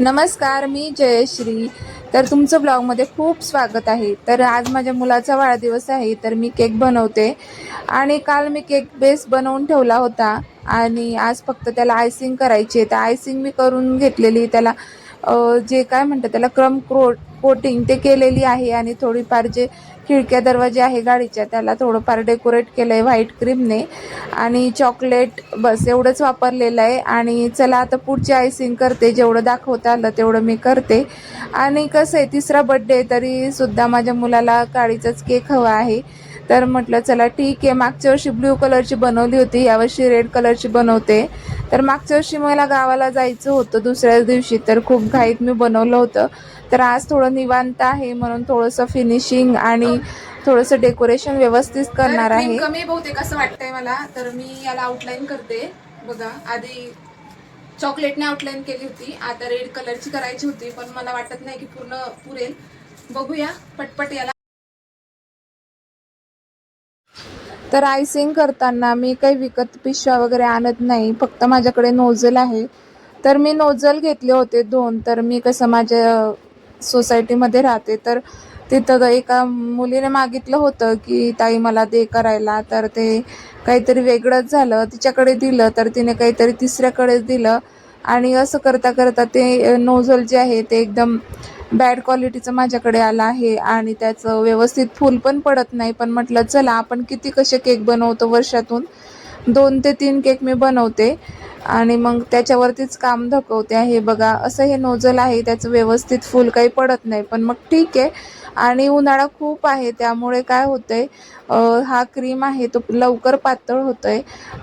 नमस्कार मी जयश्री. तर तुमचं ब्लॉगमध्ये खूप स्वागत आहे. तर आज माझ्या मुलाचा वाढदिवस आहे तर मी केक बनवते. आणि काल मी केक बेस बनवून ठेवला होता. आणि आज फक्त त्याला आयसिंग करायची आहे. तर आयसिंग मी करून घेतलेली. त्याला जे काय म्हणतात त्याला क्रम क्रो कोटिंग ते केलेली आहे. आणि थोडीफार जे खिडक्या दरवाजे आहे गाडीच्या त्याला थोडंफार डेकोरेट केलं आहे व्हाईट क्रीमने आणि चॉकलेट बस एवढंच वापरलेलं आहे. आणि चला आता पुढची आयसिंग करते. जेवढं दाखवता आलं तेवढं मी करते. आणि कसं आहे तिसरा बड्डे तरी सुद्धा माझ्या मुलाला काळीचाच केक हवा आहे. तर म्हटलं चला ठीक आहे. मागच्या वर्षी ब्ल्यू कलरची बनवली होती. यावर्षी रेड कलरची बनवते. तर मागच्या वर्षी मला गावाला जायचं होतं दुसऱ्या दिवशी. तर खूप घाईत मी बनवलं होतं. तर आज थोडं निवांत आहे म्हणून थोडंसं फिनिशिंग आणि थोडंसं डेकोरेशन व्यवस्थित करणार आहे. कमी बहुतेक असं वाटतंय मला. तर मी याला आउटलाईन करते. बघा आधी चॉकलेटने आउटलाईन केली होती. आता रेड कलरची करायची होती पण मला वाटत नाही की पूर्ण पुरेल. बघूया पटपट याला. तर आयसिंग करताना मी काही विकत पिशव्या वगैरे आणत नाही. फक्त माझ्याकडे नोझल आहे. तर मी नोझल घेतले होते दोन. तर मी कसं माझ्या सोसायटीमध्ये राहते तर तिथं एका मुलीने मागितलं होतं की ताई मला दे करायला. तर ते काहीतरी वेगळंच झालं तिच्याकडे दिलं तर तिने काहीतरी तिसऱ्याकडेच दिलं. आणि असं करता करता ते नोझल जे आहे ते एकदम बॅड क्वालिटीचं माझ्याकडे आलं आहे आणि त्याचं व्यवस्थित फूल पण पडत नाही. पण म्हटलं चला आपण किती कसे केक बनवतो वर्षातून? दोन ते तीन केक मी बनवते. आणि मग त्याच्यावरतीच काम धकवते आहे. बघा असं हे नोजल आहे त्याचं व्यवस्थित फूल काही पडत नाही. पण मग ठीक आहे. आणि उन्हाळा खूप आहे त्यामुळे काय होतंय हा क्रीम आहे तो लवकर पातळ होतोय.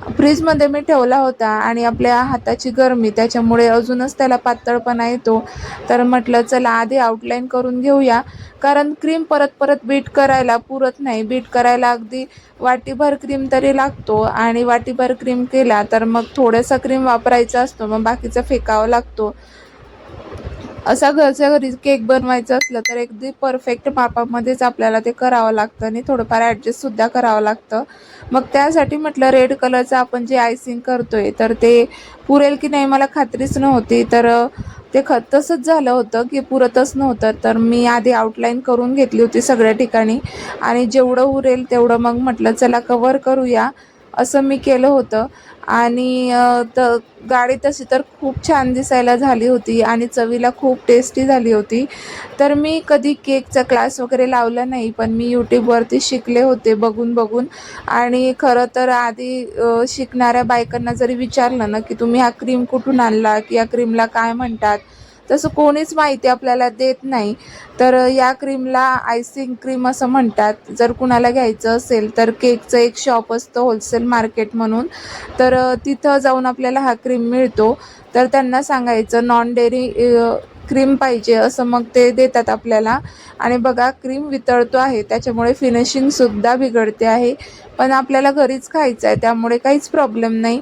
फ्रीजमध्ये मी ठेवला होता आणि आपल्या हाताची गरमी त्याच्यामुळे अजूनच त्याला पातळपणा येतो. तर म्हटलं चला आधी आउटलाईन करून घेऊया. कारण क्रीम परत परत बीट करायला पुरत नाही. बीट करायला अगदी वाटीभर क्रीम तरी लागतो आणि वाटीभर क्रीम केला तर मग थोडासा क्रीम वापरायचा असतो मग बाकीचा फेकावा लागतो. असा घरच्या घरी केक बनवायचा असलं तर अगदी परफेक्ट मापामध्येच आपल्याला ते करावं लागतं आणि थोडंफार ॲडजस्टसुद्धा करावं लागतं. मग त्यासाठी म्हटलं रेड कलरचं आपण जे आयसिंग करतोय तर ते पुरेल की नाही मला खात्रीच नव्हती. तर ते ख तसंच झालं होतं की पुरतच नव्हतं. तर मी आधी आउटलाईन करून घेतली होती सगळ्या ठिकाणी आणि जेवढं उरेल तेवढं मग म्हटलं चला कवर करूया. असं मी केलं होतं. आणि तर गाडी तशी तर खूप छान दिसायला झाली होती आणि चवीला खूप टेस्टी झाली होती. तर मी कधी केकचा क्लास वगैरे लावला नाही पण मी यूट्यूबवरती शिकले होते बघून बघून. आणि खरं तर आधी शिकणाऱ्या बायकांना जरी विचारलं ना की तुम्ही हा क्रीम कुठून आणला की या क्रीमला काय म्हणतात तसं कोणीच माहिती आपल्याला देत नाही. तर या क्रीमला आयसिंग क्रीम असं म्हणतात. जर कुणाला घ्यायचं असेल तर केकचं एक शॉप असतं होलसेल मार्केट म्हणून. तर तिथं जाऊन आपल्याला हा क्रीम मिळतो. तर त्यांना सांगायचं नॉन डेअरी क्रीम पाहिजे. असं मग ते देतात आपल्याला. आणि बघा क्रीम वितळतो आहे. त्याच्यामुळे फिनिशिंगसुद्धा बिघडते आहे. पण आपल्याला घरीच खायचं आहे. त्यामुळे काहीच प्रॉब्लेम नाही.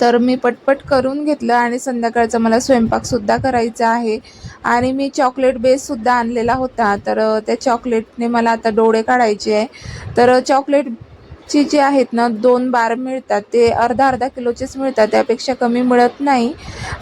तर मी पटपट करून घेतलं आणि संध्याकाळचा मला स्वयंपाकसुद्धा करायचा आहे. आणि मी चॉकलेट बेससुद्धा आणलेला होता. तर त्या चॉकलेटने मला आता डोळे काढायचे आहे. तर चॉकलेटची जी आहेत ना दोन बार मिळतात. ते अर्धा अर्धा किलोचेच मिळतात. त्यापेक्षा कमी मिळत नाही.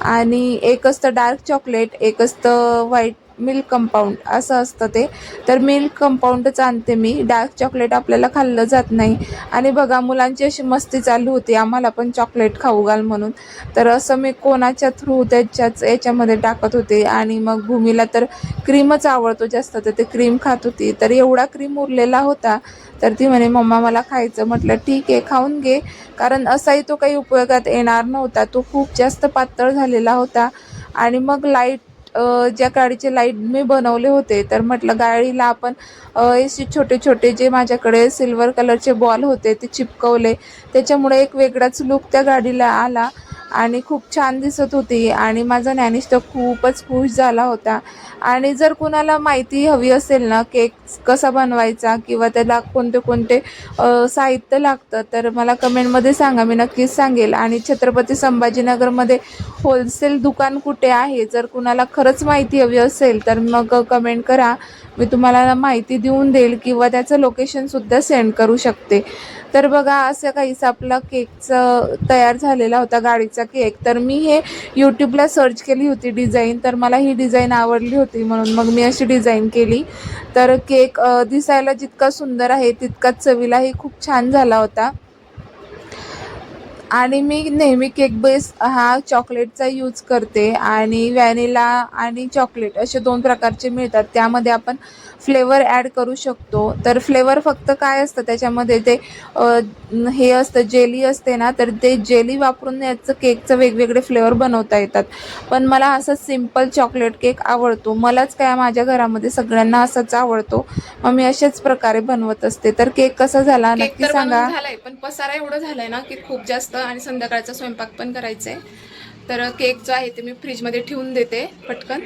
आणि एकच तर डार्क चॉकलेट एकच तर व्हाईट मिल्क कंपाऊंड असं असतं ते. तर मिल्क कंपाऊंडच आणते मी. डार्क चॉकलेट आपल्याला खाल्लं जात नाही. आणि बघा मुलांची अशी मस्ती चालू होती. आम्हाला पण चॉकलेट खाऊ घाल म्हणून. तर असं मी कोणाच्या थ्रू त्याच्याच याच्यामध्ये टाकत होते. आणि मग भूमीला तर क्रीमच आवडतो जास्त. तर ते क्रीम खात होती. तर एवढा क्रीम उरलेला होता. तर ती म्हणे मम्मा मला खायचं. म्हटलं ठीक आहे खाऊन घे. कारण असाही तो काही उपयोगात येणार नव्हता. तो खूप जास्त पातळ झालेला होता. आणि मग लाइट ज्या गाडीचे लाइट मी बनवले होते तर म्हटलं गाडीला आपण असे छोटे छोटे जे माझ्याकडे सिल्वर कलरचे बॉल होते ते चिपकवले. त्याच्यामुळे एक वेगळाच लुक त्या गाडीला आला. आणि खूप छान दिसत होती. आणि माझा नॅनिश तर खूपच खुश झाला होता. आणि जर कुणाला माहिती हवी असेल ना केक कसा बनवायचा किंवा त्याला कोणते कोणते साहित्य लागतं तर मला कमेंटमध्ये सांगा. मी नक्कीच सांगेल. आणि छत्रपती संभाजीनगरमध्ये होलसेल दुकान कुठे आहे? जर कुणाला खरंच माहिती हवी असेल तर मग कमेंट करा. मी तुम्हाला माहिती देऊन देईल किंवा त्याचं लोकेशनसुद्धा सेंड करू शकते. तर बघा असं काहीच आपला केकचं तयार झालेला होता गाडीचा केक. तर मी हे यूट्यूबला सर्च केली होती डिझाईन तर मला ही डिझाईन आवडली होती म्हणून मग मी अशी डिझाईन केली. तर केक दिसायला जितका सुंदर आहे तितकाच चवीलाही खूप छान झाला होता. आणि मी नेहमी केक बेस हा चॉकलेटचा यूज करते. आणि व्हॅनिला आणि चॉकलेट असे दोन प्रकारचे मिळतात. त्यामध्ये आपण फ्लेवर ॲड करू शकतो. तर फ्लेवर फक्त काय असतं त्याच्यामध्ये ते हे असतं जेली असते ना तर ते जेली वापरून याचं केकचं वेगवेगळे फ्लेवर बनवता येतात. पण मला असा सिंपल चॉकलेट केक आवडतो. मलाच काय माझ्या घरामध्ये सगळ्यांना असाच आवडतो. मग मी अशाच प्रकारे बनवत असते. तर केक कसा झाला केक नक्की सांगा. झालाय पण पसारा एवढं झालाय ना की खूप जास्त आणि संध्याकाळचा स्वयंपाक पण करायचा आहे तर केक जो आहे ते मी फ्रीजमध्ये ठेवून देते पटकन.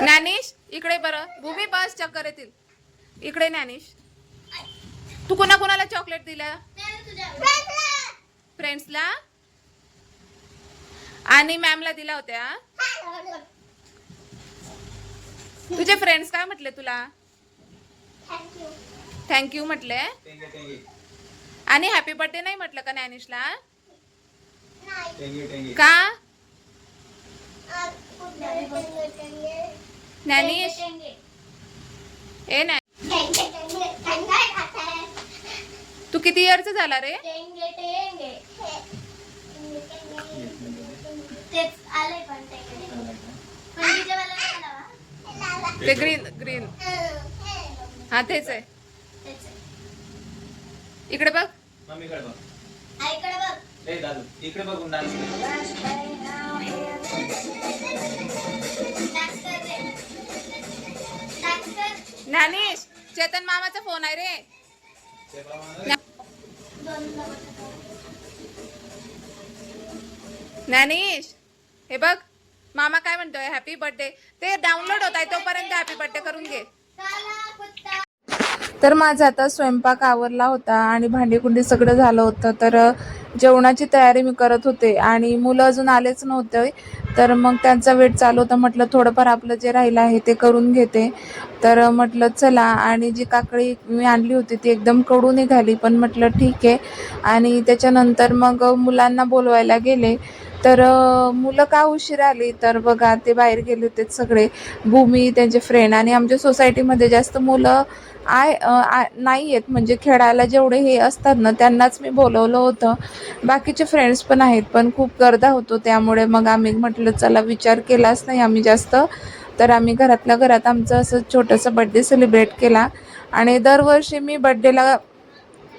ज्ञानेश इकडे बरं. भूमी बस चक्कर येतील. इकडे ज्ञानेश. तू कोणा कोणाला चॉकलेट दिलं फ्रेंड्सला आणि मॅमला दिला होत्या. तुझे फ्रेंड्स काय म्हटले तुला? थँक्यू म्हटले. आणि हॅपी बर्थडे नाही म्हटलं का ज्ञानेशला? का? ज्ञानेश. ए नाही तू किती इयरचा झाला रे? तेच आलंय पण ते पण नाही ग्रीन ग्रीन हा तेच आहे. तेच आहे. इकडे बघ. मम्मीकडे बघ. आईकडे बघ. ए दादू इकडे बघून डान्स डान्स कर रे डान्स कर ज्ञानेश चेतन मामाचा फोन आहे रे. दोन ज्ञानेश. हे बघ मामा काय म्हणतोय हॅपी बर्थडे ते डाउनलोड होत आहे तोपर्यंत हॅपी बर्थडे करून घे. तर माझा आता स्वयंपाक आवरला होता आणि भांडीकुंडी सगळं झालं होतं तर जेवणाची तयारी मी करत होते आणि मुलं अजून आलेच नव्हते. तर मग त्यांचा वेट चालू होता म्हटलं थोडंफार आपलं जे राहिलं आहे ते करून घेते. तर म्हटलं चला आणि जी काकडी मी आणली होती ती एकदम कडू निघाली पण म्हटलं ठीक आहे. आणि त्याच्यानंतर मग मुलांना बोलवायला गेले. तर मुलं का उशीर आली? तर बघा ते बाहेर गेले होते सगळे. भूमी त्यांचे फ्रेंड आणि आमच्या सोसायटीमध्ये जास्त मुलं आय आय नाही आहेत म्हणजे खेळायला जेवढे हे असतात ना त्यांनाच मी बोलवलं होतं. बाकीचे फ्रेंड्स पण आहेत पण खूप गर्दा होतो. त्यामुळे मग आम्ही म्हटलं चला विचार केलाच नाही आम्ही जास्त. तर आम्ही घरातल्या घरात आमचं असं छोटंसं बड्डे सेलिब्रेट केला. आणि दरवर्षी मी बड्डेला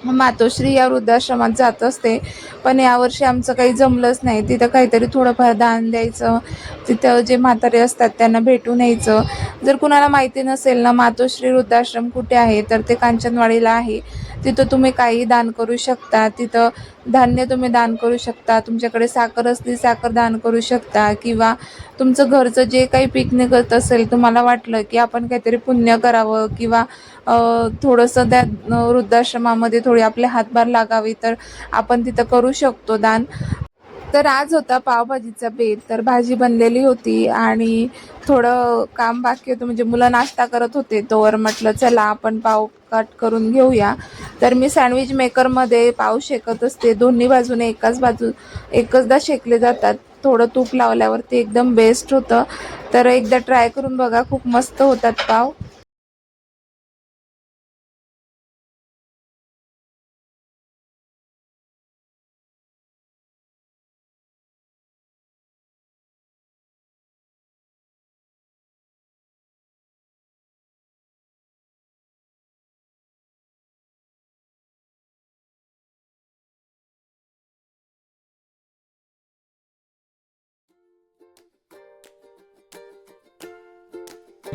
मातोश्री या वृद्धाश्रमात जात असते. पण यावर्षी आमचं काही जमलंच नाही. तिथं काहीतरी थोडंफार दान द्यायचं. तिथं जे म्हातारे असतात त्यांना भेटून यायचं. जर कुणाला माहिती नसेल ना मातोश्री वृद्धाश्रम कुठे आहे तर ते कांचनवाडीला आहे. तिथं तुम्ही काही दान करू शकता तिथं धान्य तुम्ही दान करू शकता तुमच्याकडे साखर असली साखर दान करू शकता किंवा तुमचं घरचं जे काही पीक निघत असेल तुम्हाला वाटलं की आपण काहीतरी पुण्य करावं किंवा थोडंसं त्या वृद्धाश्रमामध्ये थोडी आपले हातभार लागावी तर आपण तिथं करू शकतो दान. तर आज होता पावभाजीचा बेत. तर भाजी बनलेली होती आणि थोडं काम बाकी होतं. म्हणजे मुलं नाश्ता करत होते. तोवर म्हटलं चला आपण पाव कट करून घेऊया. तर मी सँडविच मेकरमध्ये पाव शेकत असते. दोन्ही बाजूने एकाच बाजू एकचदा शेकले जातात. थोडं तूप लावल्यावर ते एकदम बेस्ट होतं. तर एकदा ट्राय करून बघा. खूप मस्त होतात पाव.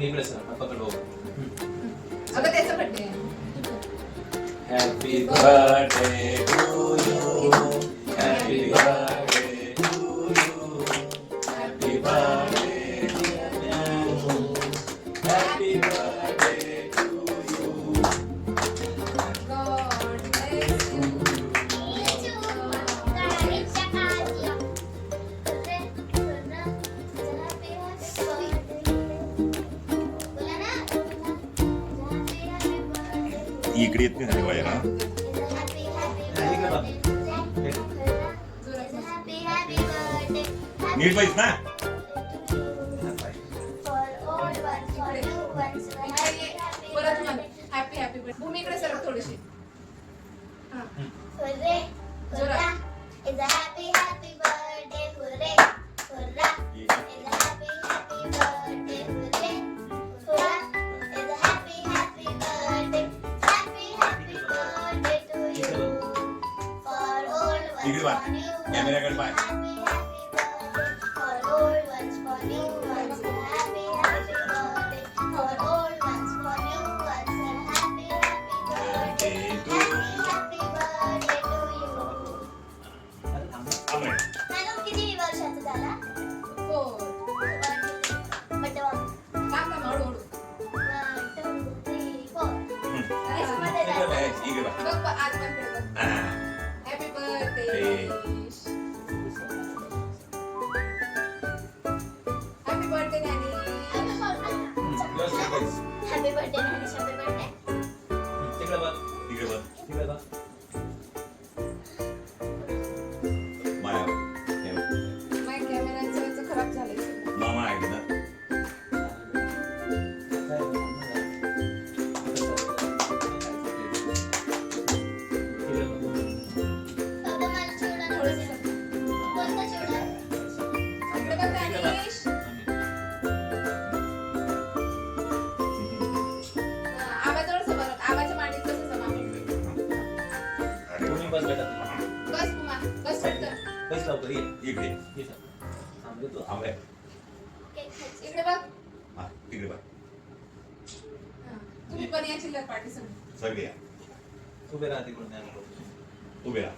मी इकडे सर पकड बघू. अगं त्याचा बर्थडे हॅपी बर्थडे टू नीट पाहिजे ना परत म्हण birthday. हॅपी हॅपी बर्थडे भूमीकडे सरक थोडीशी हा. जोरात. hurrah. It's a happy, आज पण ये इकडे रे तू. खायची. इकडे बघ हा, इकडे बघ. हा. तुम्ही पण या चिल्लर पार्टी समोर सगळे या. उभे राहा तिकडून नाही. उभे राहा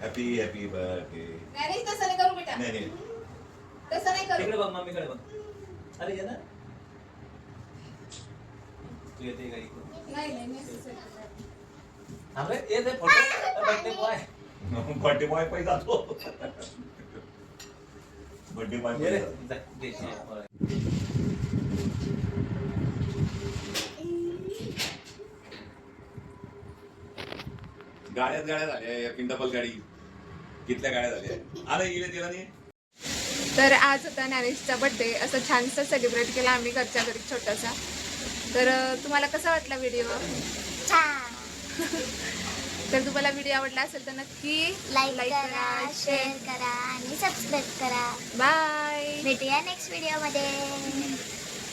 हॅपी हॅपी बर्थडे नॅनीश तसं नाही करू बेटा नाही नाही तसं नाही करू तिकडे बघ मम्मीकडे बघ अरे ये ना तू येते का इकडून नाही नाही necessary. थांब रे ये photo birthday boy birthday boy पाहिजे जातो. Birthday boy. गाड्यात गाड्या झाल्या डबल गाडी. कितल्या गाड्या झाल्या? आलं इकडे तिला नाही तर आज होता ज्ञानेशचा बर्थडे असं छानसं सेलिब्रेट केला आम्ही घरच्या घरी छोटासा. तर तुम्हाला कसा वाटला व्हिडिओ छान! तर तुम्हाला व्हिडिओ आवडला असेल तर नक्की लाईक करा शेअर करा आणि सबस्क्राईब करा. बाय भेटूया नेक्स्ट व्हिडिओमध्ये.